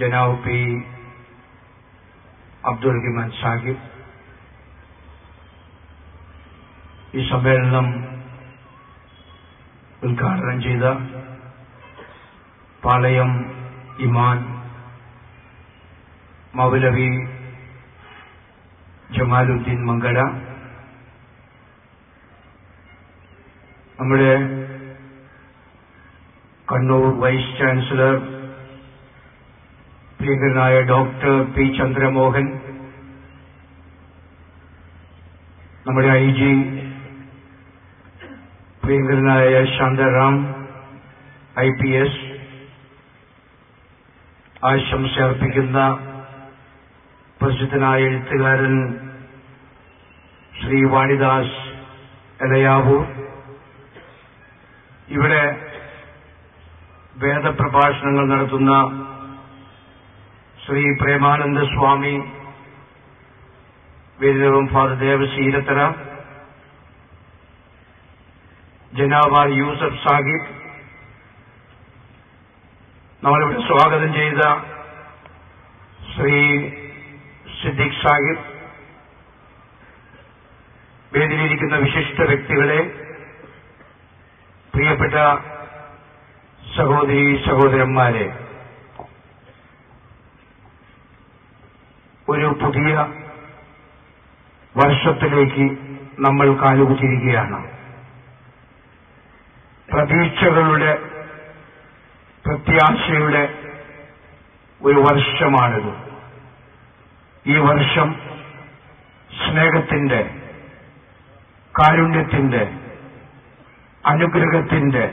ജനാബ് P. Abdul Rahiman Sahib. ഈ സമ്മേളനം ഉദ്ഘാടനം ചെയ്ത പാളയം ഇമാൻ മൗലവി ജമാലുദ്ദീൻ മംഗള നമ്മുടെ കണ്ണൂർ വൈസ് ചാൻസലർ പ്രിയങ്കരനായ ഡോക്ടർ പി ചന്ദ്രമോഹൻ നമ്മുടെ ഐ ജി പ്രിയങ്കരനായ ശാന്തറാം ഐ പി എസ് ആശംസ അർപ്പിക്കുന്ന പ്രസിദ്ധനായ എഴുത്തുകാരൻ ശ്രീ വാണിദാസ് എലയാവൂർ. ഇവിടെ വേദപ്രഭാഷണങ്ങൾ നടത്തുന്ന ശ്രീ പ്രേമാനന്ദ സ്വാമി വേദിതവും ഫാദർ ദേവശീലത്തര ജനാബ യൂസഫ് സാഹിബ് നമ്മളിവിടെ സ്വാഗതം ചെയ്ത ശ്രീ സിദ്ദിഖ് സാഹിബ് വേദിയിലിരിക്കുന്ന വിശിഷ്ട വ്യക്തികളെ പ്രിയപ്പെട്ട സഹോദരി സഹോദരന്മാരെ. ഒരു പുതിയ വർഷത്തിലേക്ക് നമ്മൾ കാലുകുത്തിരിക്കുകയാണ് പ്രതീക്ഷകളുടെ പ്രത്യാശയുടെ ഒരു വർഷമാണിത്. ഈ വർഷം സ്നേഹത്തിന്റെ കാരുണ്യത്തിന്റെ അനുഗ്രഹത്തിന്റെ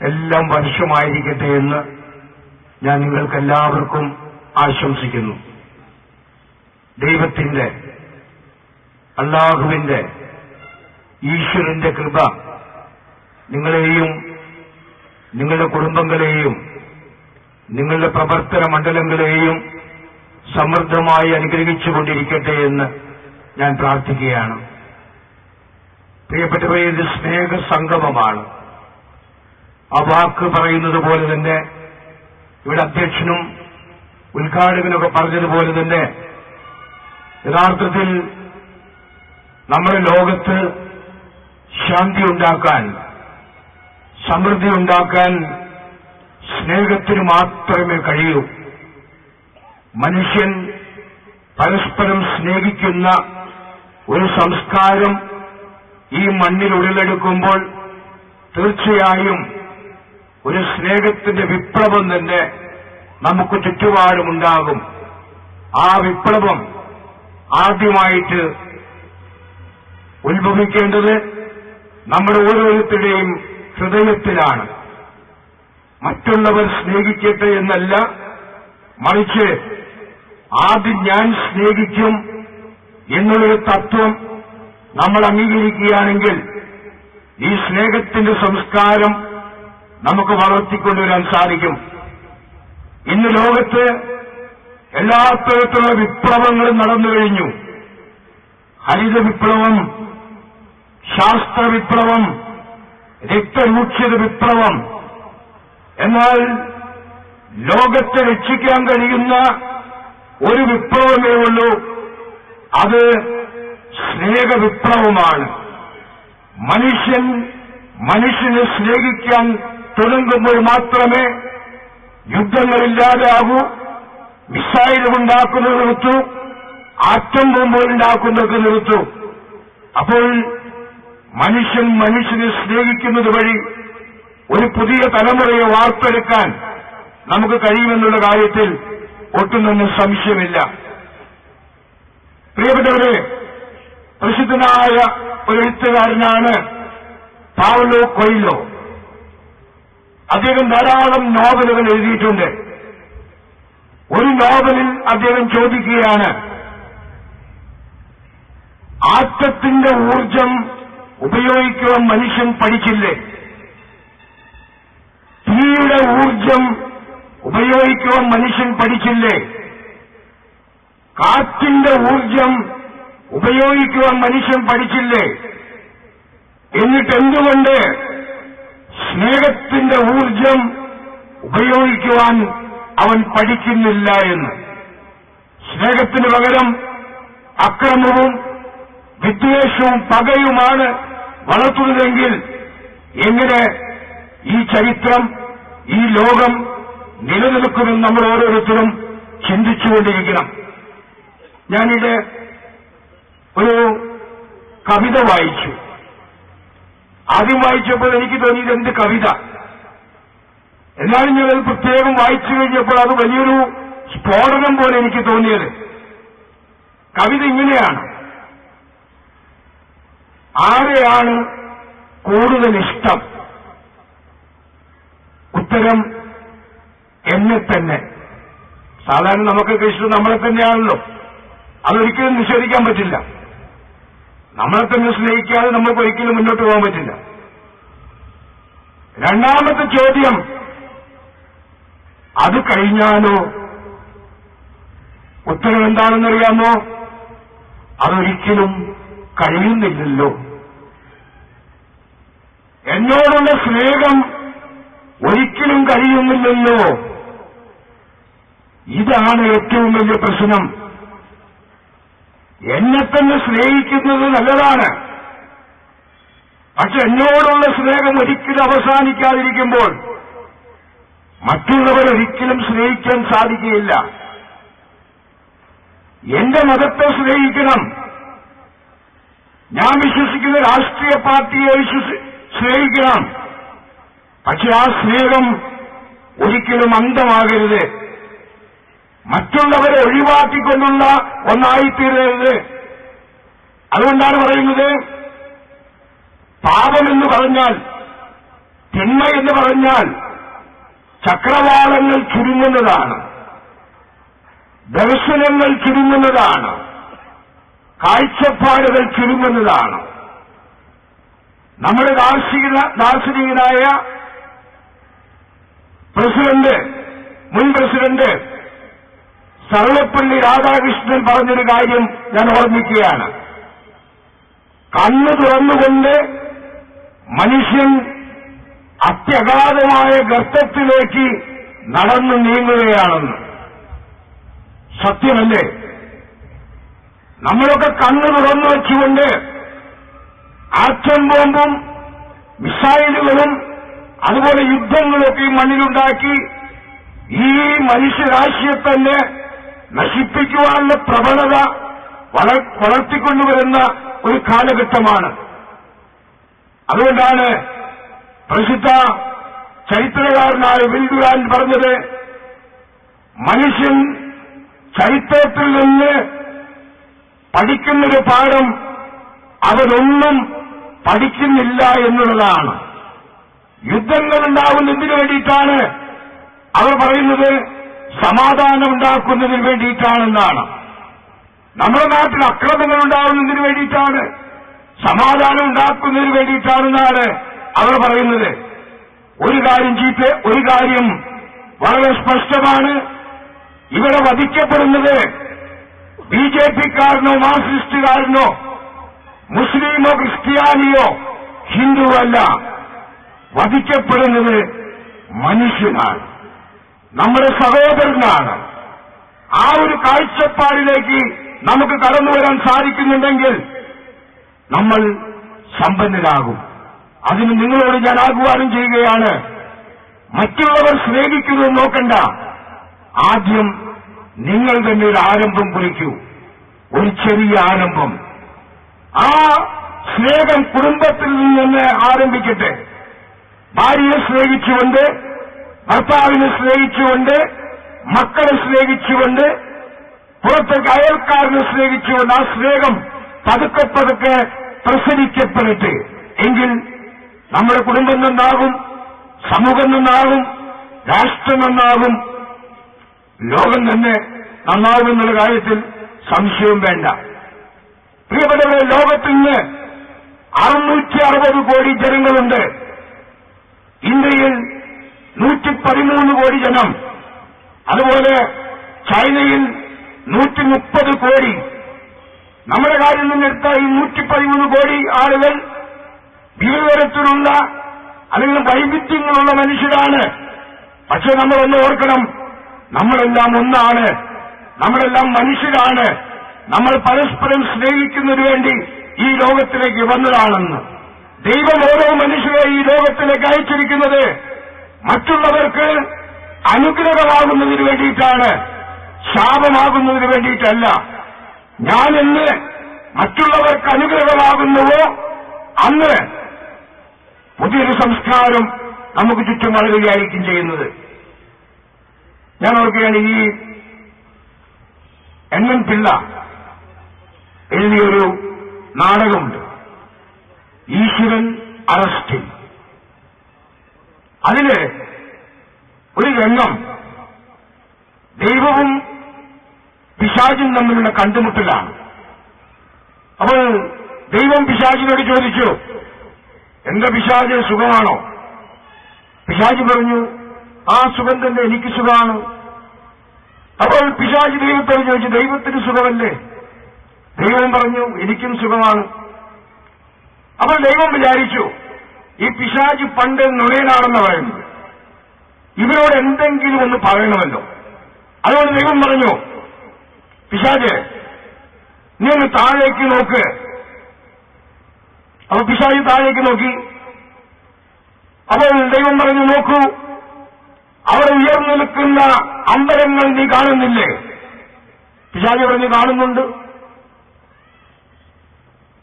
എല്ലാം വർഷമായിരിക്കട്ടെ എന്ന് ഞാൻ നിങ്ങൾക്കെല്ലാവർക്കും ആശംസിക്കുന്നു. ദൈവത്തിന്റെ അള്ളാഹുവിന്റെ ഈശ്വരന്റെ കൃപ നിങ്ങളെയും നിങ്ങളുടെ കുടുംബങ്ങളെയും നിങ്ങളുടെ പ്രവർത്തന മണ്ഡലങ്ങളെയും സമൃദ്ധമായി അനുഗ്രഹിച്ചുകൊണ്ടിരിക്കട്ടെ എന്ന് ഞാൻ പ്രാർത്ഥിക്കുകയാണ്. പ്രിയപ്പെട്ടവരെ ഇത് സ്നേഹ സംഗമമാണ് ആ വാക്ക് പറയുന്നത് പോലെ തന്നെ ഇവിടെ അധ്യക്ഷനും ഉദ്ഘാടകനൊക്കെ പറഞ്ഞതുപോലെ തന്നെ യഥാർത്ഥത്തിൽ നമ്മുടെ ലോകത്ത് ശാന്തി ഉണ്ടാക്കാൻ സമൃദ്ധി ഉണ്ടാക്കാൻ സ്നേഹത്തിന് മാത്രമേ കഴിയൂ. മനുഷ്യൻ പരസ്പരം സ്നേഹിക്കുന്ന ഒരു സംസ്കാരം ഈ മണ്ണിൽ ഉടലെടുക്കുമ്പോൾ തീർച്ചയായും ഒരു സ്നേഹത്തിന്റെ വിപ്ലവം തന്നെ നമുക്ക് ചുറ്റുപാടുമുണ്ടാകും ആ വിപ്ലവം ആദ്യമായിട്ട് ഉത്ഭവിക്കേണ്ടത് നമ്മുടെ ഓരോരുത്തരുടെയും ഹൃദയത്തിലാണ്. മറ്റുള്ളവർ സ്നേഹിക്കട്ടെ എന്നല്ല മറിച്ച് ആദ്യം ഞാൻ സ്നേഹിക്കും എന്നുള്ളൊരു തത്വം നമ്മൾ അംഗീകരിക്കുകയാണെങ്കിൽ ഈ സ്നേഹത്തിന്റെ സംസ്കാരം നമുക്ക് വളർത്തിക്കൊണ്ടുവരാൻ സാധിക്കും. ഇന്ന് ലോകത്ത് എല്ലാ തരത്തിലുള്ള വിപ്ലവങ്ങളും നടന്നു കഴിഞ്ഞു. ഹരിത വിപ്ലവം ശാസ്ത്ര വിപ്ലവം രക്തരൂക്ഷിത വിപ്ലവം. എന്നാൽ ലോകത്തെ രക്ഷിക്കാൻ കഴിയുന്ന ഒരു വിപ്ലവമേ ഉള്ളൂ. അത് സ്നേഹവിപ്ലവമാണ് മനുഷ്യൻ മനുഷ്യനെ സ്നേഹിക്കാൻ തുടങ്ങുമ്പോൾ മാത്രമേ യുദ്ധങ്ങളില്ലാതാകൂ മിസൈൽ ഉണ്ടാക്കുന്നത് നിർത്തു. ആറ്റം ബോംബുകളുണ്ടാക്കുന്നതൊക്കെ നിർത്തു. അപ്പോൾ മനുഷ്യൻ മനുഷ്യനെ സ്നേഹിക്കുന്നത് വഴി ഒരു പുതിയ തലമുറയെ വാർത്തെടുക്കാൻ നമുക്ക് കഴിയുമെന്നുള്ള കാര്യത്തിൽ ഒട്ടും തന്നെ സംശയമില്ല. പ്രിയപ്പെട്ടവരെ പ്രസിദ്ധനായ ഒരു എഴുത്തുകാരനാണ് പാവലോ കൊയിലോ. അദ്ദേഹം ധാരാളം നോവലുകൾ എഴുതിയിട്ടുണ്ട്. ഒരു നോവലിൽ അദ്ദേഹം ചോദിക്കുകയാണ് ആറ്റത്തിന്റെ ഊർജം ഉപയോഗിക്കുവാൻ മനുഷ്യൻ പഠിച്ചില്ലേ? തീയുടെ ഊർജം ഉപയോഗിക്കുവാൻ മനുഷ്യൻ പഠിച്ചില്ലേ? കാറ്റിന്റെ ഊർജം ഉപയോഗിക്കുവാൻ മനുഷ്യൻ പഠിച്ചില്ലേ? എന്നിട്ട് എന്തുകൊണ്ട് സ്നേഹത്തിന്റെ ഊർജം ഉപയോഗിക്കുവാൻ അവൻ പഠിക്കുന്നില്ല എന്ന്. സ്നേഹത്തിന് പകരം അക്രമവും വിദ്വേഷവും പകയുമാണ് വളർത്തുന്നതെങ്കിൽ എങ്ങനെ ഈ ചരിത്രം ഈ ലോകം നിലനിൽക്കുമെന്ന് നമ്മൾ ഓരോരുത്തരും ചിന്തിച്ചുകൊണ്ടിരിക്കണം. ഞാനിത് ഒരു കവിത വായിച്ചു. ആദ്യം വായിച്ചപ്പോൾ എനിക്ക് തോന്നിയത് എന്ത് കവിത? എന്നാലും ഞാനത് പ്രത്യേകം വായിച്ചു കഴിഞ്ഞപ്പോൾ അത് വലിയൊരു സ്ഫോടനം പോലെ എനിക്ക് തോന്നിയത്. കവിത ഇങ്ങനെയാണ്. ആരെയാണ് കൂടുതൽ ഇഷ്ടം? ഉത്തരം എന്നെ തന്നെ. സാധാരണ നമുക്കൊക്കെ ഇഷ്ടം നമ്മളെ തന്നെയാണല്ലോ. അതൊരിക്കലും നിഷേധിക്കാൻ പറ്റില്ല. നമ്മളെ തന്നെ സ്നേഹിക്കാതെ നമുക്ക് ഒരിക്കലും മുന്നോട്ട് പോകാൻ പറ്റില്ല. രണ്ടാമത്തെ ചോദ്യം അത് കഴിഞ്ഞാലോ? ഉത്തരം എന്താണെന്നറിയാമോ? അതൊരിക്കലും കഴിയുന്നില്ലല്ലോ. എന്നോടുള്ള സ്നേഹം ഒരിക്കലും കഴിയുന്നില്ലല്ലോ. ഇതാണ് ഏറ്റവും വലിയ പ്രശ്നം. എന്നെ തന്നെ സ്നേഹിക്കുന്നത് നല്ലതാണ്. പക്ഷെ എന്നോടുള്ള സ്നേഹം ഒരിക്കലും അവസാനിക്കാതിരിക്കുമ്പോൾ മറ്റുള്ളവരൊരിക്കലും സ്നേഹിക്കാൻ സാധിക്കുകയില്ല. എന്റെ മതത്തെ സ്നേഹിക്കണം. ഞാൻ വിശ്വസിക്കുന്ന രാഷ്ട്രീയ പാർട്ടിയെ വിശ്വസി സ്നേഹിക്കണം. പക്ഷെ ആ സ്നേഹം ഒരിക്കലും അന്ധമാകരുത്. മറ്റുള്ളവരെ ഒഴിവാക്കിക്കൊണ്ടുള്ള ഒന്നായിത്തീരരുത്. അതുകൊണ്ടാണ് പറയുന്നത് പാപമെന്ന് പറഞ്ഞാൽ തിന്മ എന്ന് പറഞ്ഞാൽ ചക്രവാളങ്ങൾ ചുരുങ്ങുന്നതാണ്. ദർശനങ്ങൾ ചുരുങ്ങുന്നതാണ്. കാഴ്ചപ്പാടുകൾ ചുരുങ്ങുന്നതാണ്. നമ്മുടെ ദാർശനിക ദാർശനികനായ പ്രസിഡന്റ് മുൻ പ്രസിഡന്റ് സർവപ്പള്ളി രാധാകൃഷ്ണൻ പറഞ്ഞൊരു കാര്യം ഞാൻ ഓർമ്മിക്കുകയാണ്. കണ്ണു തുറന്നുകൊണ്ട് മനുഷ്യൻ അത്യഗാധമായ ഗർത്തത്തിലേക്ക് നടന്നു നീങ്ങുകയാണെന്ന്. സത്യമല്ലേ? നമ്മളൊക്കെ കണ്ണു തുറന്നു വെച്ചുകൊണ്ട് ആറ്റം ബോംബും മിസൈലുകളും അതുപോലെ യുദ്ധങ്ങളൊക്കെ ഈ മണ്ണിലുണ്ടാക്കി ഈ മനുഷ്യരാശിയെ തന്നെ നശിപ്പിക്കുവാനുള്ള പ്രവണത വള- വളർത്തിക്കൊണ്ടുവരുന്ന ഒരു കാലഘട്ടമാണ്. അതുകൊണ്ടാണ് പ്രസിദ്ധ ചരിത്രകാരനായ വിൽദുരാൻ പറഞ്ഞത് മനുഷ്യൻ ചരിത്രത്തിൽ നിന്ന് പഠിക്കുന്നൊരു പാഠം അവരൊന്നും പഠിക്കുന്നില്ല എന്നുള്ളതാണ്. യുദ്ധങ്ങൾ ഉണ്ടാകുന്ന എന്തിനു വേണ്ടിയിട്ടാണ് അവർ പറയുന്നത് സമാധാനം ഉണ്ടാക്കുന്നതിന് വേണ്ടിയിട്ടാണെന്നാണ്. നമ്മുടെ നാട്ടിൽ അക്രമങ്ങൾ ഉണ്ടാകുന്നതിന് വേണ്ടിയിട്ടാണ്. സമാധാനം ഉണ്ടാക്കുന്നതിന് വേണ്ടിയിട്ടാണെന്നാണ് അവർ പറയുന്നത്. ഒരു കാര്യം ചീറ്റ് ഒരു കാര്യം വളരെ സ്പഷ്ടമാണ്. ഇവിടെ വധിക്കപ്പെടുന്നത് ബി ജെ പിക്കാരനോ മാർക്സിസ്റ്റുകാരനോ മുസ്ലിമോ ക്രിസ്ത്യാനിയോ ഹിന്ദുവല്ല. വധിക്കപ്പെടുന്നത് മനുഷ്യനാണ്. നമ്മുടെ സഹോദരനാണ് ആ ഒരു കാഴ്ചപ്പാടിലേക്ക് നമുക്ക് കടന്നു വരാൻ സാധിക്കുന്നുണ്ടെങ്കിൽ നമ്മൾ സമ്പന്നരാകും. അതിന് നിങ്ങളോട് ഞാൻ ആഹ്വാനം ചെയ്യുകയാണ്. മറ്റുള്ളവർ സ്നേഹിക്കുന്നത് നോക്കണ്ട. ആദ്യം നിങ്ങൾ തന്നെ ഒരു ആരംഭം കുറിക്കൂ. ഒരു ചെറിയ ആരംഭം. ആ സ്നേഹം കുടുംബത്തിൽ നിന്ന് ആരംഭിക്കട്ടെ. ഭാര്യയെ സ്നേഹിച്ചുകൊണ്ട് ഭർത്താവിനെ സ്നേഹിച്ചുകൊണ്ട് മക്കളെ സ്നേഹിച്ചുകൊണ്ട് പുറത്തേക്ക് അയൽക്കാരനെ സ്നേഹിച്ചുകൊണ്ട് ആ സ്നേഹം പതുക്കെ പതുക്കെ പ്രസരിക്കപ്പെടട്ടെ. എങ്കിൽ നമ്മുടെ കുടുംബം നന്നാകും സമൂഹം നന്നാകും രാഷ്ട്രം നന്നാകും. ലോകം തന്നെ നന്നാകുമെന്നുള്ള കാര്യത്തിൽ സംശയവും വേണ്ട. പ്രിയപ്പെട്ടവരെ ലോകത്തിന് അറുന്നൂറ്റി അറുപത് കോടി ജനങ്ങളുണ്ട്. ഇന്ത്യയിൽ നൂറ്റി പതിമൂന്ന് കോടി ജനം. അതുപോലെ ചൈനയിൽ നൂറ്റി മുപ്പത് കോടി. നമ്മുടെ കാര്യം നിന്നെടുത്ത ഈ നൂറ്റി പതിമൂന്ന് കോടി ആളുകൾ വിവിധ അല്ലെങ്കിൽ വൈവിധ്യങ്ങളുള്ള മനുഷ്യരാണ്. പക്ഷെ നമ്മളൊന്ന് ഓർക്കണം നമ്മളെല്ലാം ഒന്നാണ്. നമ്മളെല്ലാം മനുഷ്യരാണ്. നമ്മൾ പരസ്പരം സ്നേഹിക്കുന്നതിന് വേണ്ടി ഈ ലോകത്തിലേക്ക് വന്നതാണെന്ന്. ദൈവം ഓരോ മനുഷ്യരെ ഈ ലോകത്തിലേക്ക് അയച്ചിരിക്കുന്നത് മറ്റുള്ളവർക്ക് അനുഗ്രഹമാകുന്നതിന് വേണ്ടിയിട്ടാണ് ശാപമാകുന്നതിന് വേണ്ടിയിട്ടല്ല. ഞാൻ എന്ന് മറ്റുള്ളവർക്ക് അനുഗ്രഹമാകുന്നുവോ? അന്ന് പുതിയൊരു സംസ്കാരം നമുക്ക് ചുറ്റും വളരുകയായിരിക്കും ചെയ്യുന്നത്. ഞാൻ ഓർക്കുകയാണ് ഈ എൻ എൻ പിള്ള എഴുതിയൊരു നാടകമുണ്ട്. ഈശ്വരൻ അറസ്റ്റിൽ. അതിൽ ഒരു രംഗം. ദൈവവും പിശാചും തമ്മിലുള്ള കണ്ടുമുട്ടലാണ്. അപ്പോൾ ദൈവം പിശാചിനോട് ചോദിച്ചു എന്റെ പിശാജ് സുഖമാണോ? പിശാച് പറഞ്ഞു ആ സുഖം തന്നെ എനിക്ക് സുഖമാണ്. അപ്പോൾ പിശാജ് ദൈവത്തോട് ചോദിച്ചു ദൈവത്തിന് സുഖമല്ലേ? ദൈവം പറഞ്ഞു എനിക്കും സുഖമാണ്. അപ്പോൾ ദൈവം വിചാരിച്ചു ഈ പിശാജ് പണ്ട് നുണയനാണെന്ന് പറയുന്നത്. ഇവരോട് എന്തെങ്കിലും ഒന്ന് പറയണമല്ലോ. അതുകൊണ്ട് ദൈവം പറഞ്ഞു പിശാജ് നീ ഒന്ന് താഴേക്ക് നോക്ക്. അപ്പൊ പിശാജ് താഴേക്ക് നോക്കി. അപ്പോൾ ദൈവം പറഞ്ഞു നോക്കൂ അവിടെ ഉയർന്നു നിൽക്കുന്ന അമ്പലങ്ങൾ നീ കാണുന്നില്ലേ? പിശാജ് പറഞ്ഞു കാണുന്നുണ്ട്.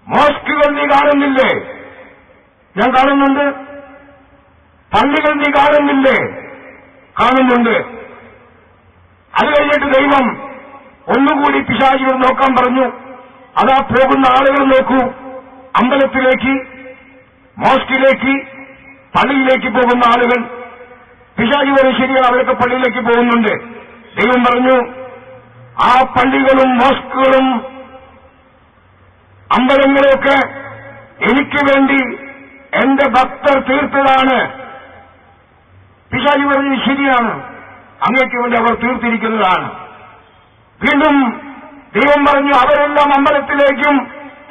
മോസ്കുകൾ നീ കാണുന്നില്ലേ? ഞാൻ കാണുന്നുണ്ട്. പള്ളികൾ നീ കാണുന്നില്ലേ കാണുന്നുണ്ട്. അത് കഴിഞ്ഞിട്ട് ദൈവം ഒന്നുകൂടി പിശാചികൾ നോക്കാൻ പറഞ്ഞു. അതാ പോകുന്ന ആളുകൾ നോക്കൂ. അമ്പലത്തിലേക്ക് മോസ്കിലേക്ക് പള്ളിയിലേക്ക് പോകുന്ന ആളുകൾ. പിശാചി പറയും ശരിയാണ് അവരൊക്കെ പള്ളിയിലേക്ക് പോകുന്നുണ്ട്. ദൈവം പറഞ്ഞു ആ പള്ളികളും മോസ്കുകളും അമ്പലങ്ങളൊക്കെ എനിക്ക് വേണ്ടി എന്റെ ഭക്തർ തീർത്തതാണ്. പിശാജി പറഞ്ഞത് ശരിയാണ്. അങ്ങേക്ക് വേണ്ടി അവർ തീർത്തിരിക്കുന്നതാണ്. വീണ്ടും ദൈവം പറഞ്ഞു അവരെല്ലാം അമ്പലത്തിലേക്കും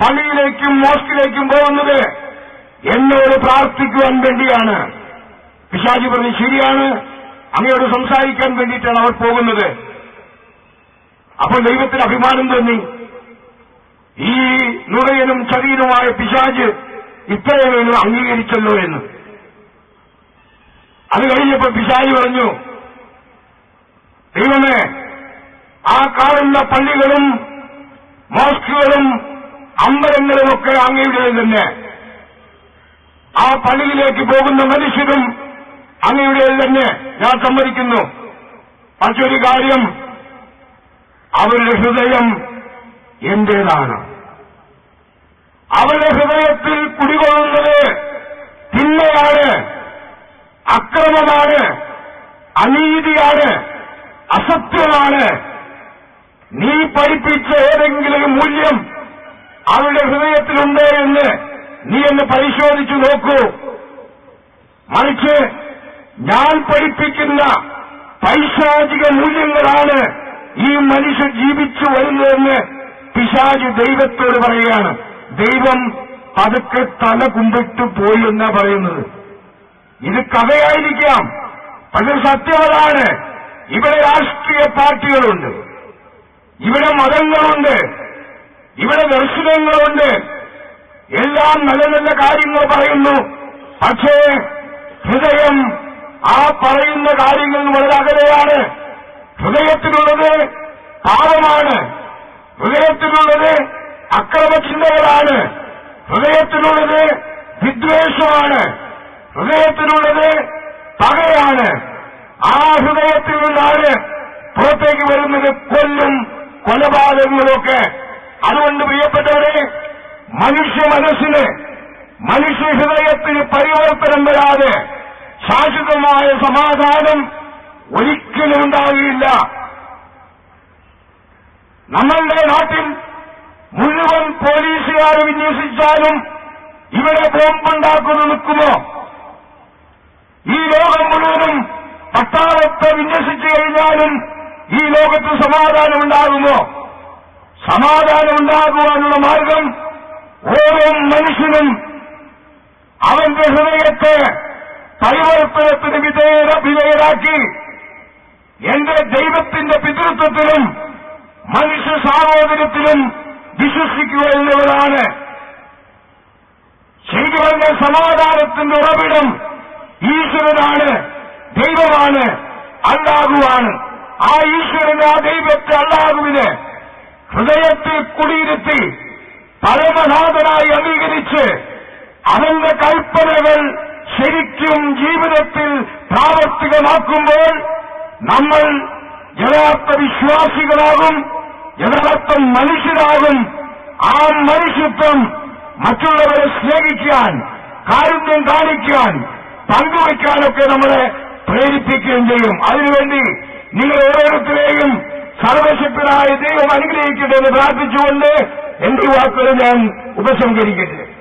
പള്ളിയിലേക്കും മോസ്കിലേക്കും പോകുന്നത് എന്നോട് പ്രാർത്ഥിക്കുവാൻ വേണ്ടിയാണ്. പിശാജി പറഞ്ഞു ശരിയാണ്. അങ്ങയോട് സംസാരിക്കാൻ വേണ്ടിയിട്ടാണ് അവർ പോകുന്നത്. അപ്പോൾ ദൈവത്തിന് അഭിമാനം തോന്നി. ഈ നുറയനും ചതിയനുമായ പിശാജ് ഇത്രയും അംഗീകരിച്ചല്ലോ എന്ന്. അത് കഴിഞ്ഞപ്പോൾ പിശാരി പറഞ്ഞു ദൈവമേ ആ കാണുന്ന പള്ളികളും മോസ്കുകളും അമ്പലങ്ങളുമൊക്കെ അങ്ങയുടെ തന്നെ. ആ പള്ളിയിലേക്ക് പോകുന്ന മനുഷ്യരും അങ്ങയുടെ തന്നെ. ഞാൻ സമ്മതിക്കുന്നു. മറ്റൊരു കാര്യം അവരുടെ ഹൃദയം എന്റേതാണ്. അവരുടെ ഹൃദയത്തിൽ കുടികൊള്ളുന്നത് തിന്മയാണ് അക്രമമാണ് അനീതിയാണ് അസത്യമാണ്. നീ പഠിപ്പിച്ച ഏതെങ്കിലും മൂല്യം അവരുടെ ഹൃദയത്തിലുണ്ടോ എന്ന് നീ എന്ന് പരിശോധിച്ചു നോക്കൂ. മറിച്ച് ഞാൻ പഠിപ്പിക്കുന്ന പൈശാചിക മൂല്യങ്ങളാണ് ഈ മനുഷ്യർ ജീവിച്ചു വരുന്നതെന്ന് പിശാചി ദൈവത്തോട് പറയുകയാണ്. ദൈവം പതുക്കെ തല കുമ്പിട്ട് പോയി എന്നാ പറയുന്നത്. ഇത് കഥയായിരിക്കാം. പക്ഷെ സത്യമതാണ്. ഇവിടെ രാഷ്ട്രീയ പാർട്ടികളുണ്ട്. ഇവിടെ മതങ്ങളുണ്ട്. ഇവിടെ ദർശനങ്ങളുണ്ട്. എല്ലാം നല്ല നല്ല കാര്യങ്ങൾ പറയുന്നു. പക്ഷേ ഹൃദയം ആ പറയുന്ന കാര്യങ്ങൾ വളരെ അകലെയാണ്. ഹൃദയത്തിലുള്ളത് പാപമാണ്. ഹൃദയത്തിലുള്ളത് അക്രമചിന്തകളാണ്. ഹൃദയത്തിലുള്ളത് വിദ്വേഷമാണ്. ഹൃദയത്തിലുള്ളത് പകയാണ്. ആ ഹൃദയത്തിൽ നിന്നാണ് പുറത്തേക്ക് വരുന്നത് കൊല്ലും കൊലപാതകങ്ങളൊക്കെ. അതുകൊണ്ട് പ്രിയപ്പെട്ടവരെ മനുഷ്യ മനസ്സിന് മനുഷ്യ ഹൃദയത്തിന് പരിവർത്തനം വരാതെ ശാശ്വതമായ സമാധാനം ഒരിക്കലും ഉണ്ടാവുകയില്ല. നമ്മളുടെ നാട്ടിൽ മുഴുവൻ പോലീസുകാർ വിന്യസിച്ചാലും ഇവിടെ ബോംബുണ്ടാക്കുന്നു നിൽക്കുമോ? ഈ ലോകം മുഴുവനും പട്ടാളത്തെ വിന്യസിച്ചു കഴിഞ്ഞാലും ഈ ലോകത്ത് സമാധാനമുണ്ടാകുമോ? സമാധാനമുണ്ടാകുവാനുള്ള മാർഗം ഓരോ മനുഷ്യനും അവന്റെ ഹൃദയത്തെ പരിവർത്തനത്തിന് വിധേയര വിധേയരാക്കി എന്റെ ദൈവത്തിന്റെ പിതൃത്വത്തിലും മനുഷ്യ സാഹോദര്യത്തിലും വിശ്വസിക്കുക എന്നുള്ളതാണ് ശരിക്കും സമാധാനത്തിന്റെ ഉറവിടം ഈശ്വരനാണ് ദൈവമാണ് അല്ലാഹുവാണ്. ആ ഈശ്വരന്റെ ആ ദൈവത്തെ അല്ലാഹുവിന് ഹൃദയത്തിൽ കുടിയിരുത്തി പരമനാഥനായി അംഗീകരിച്ച് അവന്റെ കൽപ്പനകൾ ശരിക്കും ജീവിതത്തിൽ പ്രാവർത്തികമാക്കുമ്പോൾ നമ്മൾ യഥാർത്ഥ വിശ്വാസികളാകും. യഥാർത്ഥ മനുഷ്യരാകും. ആ മനുഷ്യത്വം മറ്റുള്ളവരെ സ്നേഹിക്കാൻ കാരുണ്യം കാണിക്കാൻ പങ്കുവയ്ക്കാനൊക്കെ നമ്മളെ പ്രേരിപ്പിക്കുകയും ചെയ്യും. അതിനുവേണ്ടി നിങ്ങൾ ഓരോരുത്തരെയും സർവശക്തനായ ദൈവം അനുഗ്രഹിക്കട്ടെ എന്ന് പ്രാർത്ഥിച്ചുകൊണ്ട് എന്റെ വാക്കുകൾ ഞാൻ ഉപസംഹരിക്കട്ടെ.